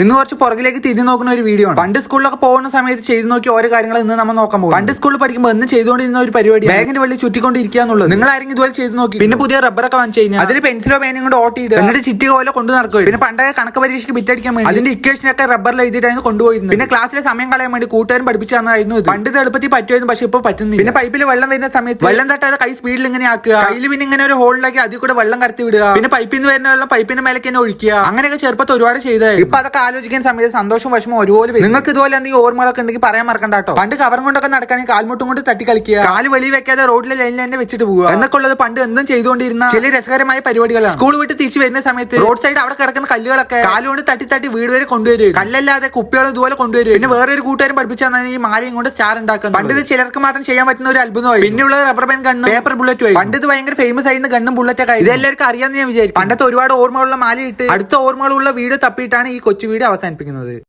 ഇന്ന് കുറച്ച് പുറകിലേക്ക് തിരിഞ്ഞു നോക്കുന്ന ഒരു വീഡിയോ ആണ്. പണ്ട് സ്കൂളിലൊക്കെ പോകുന്ന സമയത്ത് ചെയ്തു നോക്കി ഓരോ കാര്യങ്ങൾ ഇന്ന് നമ്മൾ നോക്കാൻ പോകും പണ്ട് സ്കൂളിൽ പഠിക്കുമ്പോൾ എന്ന് ചെയ്തുകൊണ്ടിരുന്ന ഒരു പരിപാടി ബാഗിന്റെ വെള്ളി ചുറ്റിക്കൊണ്ടിരിക്കുക എന്നുള്ളത്. നിങ്ങൾ ആരെങ്കിലും ഇതുപോലെ ചെയ്തു നോക്കി പിന്നെ പുതിയ റബ്ബറൊക്കെ വാങ്ങിച്ചു കഴിഞ്ഞാൽ അതിൽ പെൻസിലോ പേനയും കൊണ്ട് ഓട്ടിയിട്ട് എന്നിട്ട് ചിറ്റി പോലെ കൊണ്ട് നടക്കുക പിന്നെ പണ്ടൊക്കെ കണക്ക് പരീക്ഷയ്ക്ക് ബിറ്റടിക്കാൻ വേണ്ടി അതിന്റെ ഇക്വേഷനൊക്കെ റബ്ബറിൽ എഴുതിയിട്ടായിരുന്നു കൊണ്ടുപോയിരുന്നത്. പിന്നെ ക്ലാസ്സിലെ സമയം കളയാൻ വേണ്ടി കൂട്ടുകാരും പഠിപ്പിച്ചു തന്നായിരുന്നു ഇത്. പണ്ട് എളുപ്പത്തിൽ പറ്റുമായിരുന്നു പക്ഷെ ഇപ്പൊ പറ്റുന്നില്ല. പിന്നെ പൈപ്പിൽ വെള്ളം വരുന്ന സമയത്ത് വെള്ളം തട്ടാതെ കൈ സ്പീഡിൽ ഇങ്ങനെ ആക്കുക. കയ്യിൽ പിന്നെ ഇങ്ങനെ ഒരു ഹോളിലാക്കി അതിൽ കൂടെ വെള്ളം കടത്തി വിടുക. പിന്നെ പൈപ്പിൽ നിന്ന് വരുന്ന വെള്ളം പൈപ്പിന്റെ മേലേക്ക് തന്നെ ഒഴിക്കുക. അങ്ങനെയൊക്കെ ചെറുപ്പത്തിൽ ഒരുപാട് ചെയ്തായിരുന്നു. ഇപ്പൊ അതൊക്കെ ആലോചിക്കുന്ന സമയത്ത് സന്തോഷവും വിഷമം ഒരുപോലെ വരും. നിങ്ങൾക്ക് ഇതുപോലെ എന്തെങ്കിലും ഓർമ്മകളൊക്കെ ഉണ്ടെങ്കിൽ പറയാൻ മറക്കണ്ട കേട്ടോ. പണ്ട് കവറും കൊണ്ടൊക്കെ നടക്കുകയാണെങ്കിൽ കാൽമുട്ടും കൊണ്ട് തട്ടി കളിക്കുക കാൽ വെളി വെക്കാതെ റോഡിലെ ലൈനിൽ തന്നെ വെച്ചിട്ട് പോവുക. എന്നൊക്കെ ഉള്ളത് പണ്ട് എന്തും ചെയ്തുകൊണ്ടിരുന്ന ചില രസകരമായ പരിപാടികളാണ്. സ്കൂൾ വിട്ട് തിരിച്ചു വരുന്ന സമയത്ത് റോഡ് സൈഡ് അവിടെ കിടക്കുന്ന കല്ലുകളൊക്കെ കാലുകൊണ്ട് തട്ടി തട്ടി വീട് വരെ കൊണ്ടുവരും കല്ലല്ലാതെ കുപ്പികളും ഇതുപോലെ കൊണ്ടുവരും പിന്നെ വേറൊരു ഒരു കൂട്ടുകാരൻ പഠിപ്പിച്ചാൽ ഈ മാലയും കൊണ്ട് സ്റ്റാർ ഉണ്ടാക്കുന്നത്. പണ്ട് ഇത് ചിലർക്ക് മാത്രം ചെയ്യാൻ പറ്റുന്ന ഒരു അത്ഭുതമായി പിന്നെയുള്ള റബ്ബർ ബാൻഡ് ഗണ്ണും പേപ്പർ ബുള്ളറ്റ് ആയി പണ്ട് ഇത് ഭയങ്കര ഫേമസ് ആയിരുന്ന ഗണ്ണും ബുള്ളറ്റ് ഒക്കെ ഇതെല്ലാവർക്കും അറിയാമെന്ന് ഞാൻ വിചാരിക്കും പണ്ടത്തെ ഒരുപാട് ഓർമ്മകളുള്ള മാലയിട്ട് അടുത്ത ഓർമ്മകളുള്ള വീട് തപ്പിയിട്ടാണ് ഈ കൊച്ചു വീഡിയോ അവസാനിപ്പിക്കുന്നത്.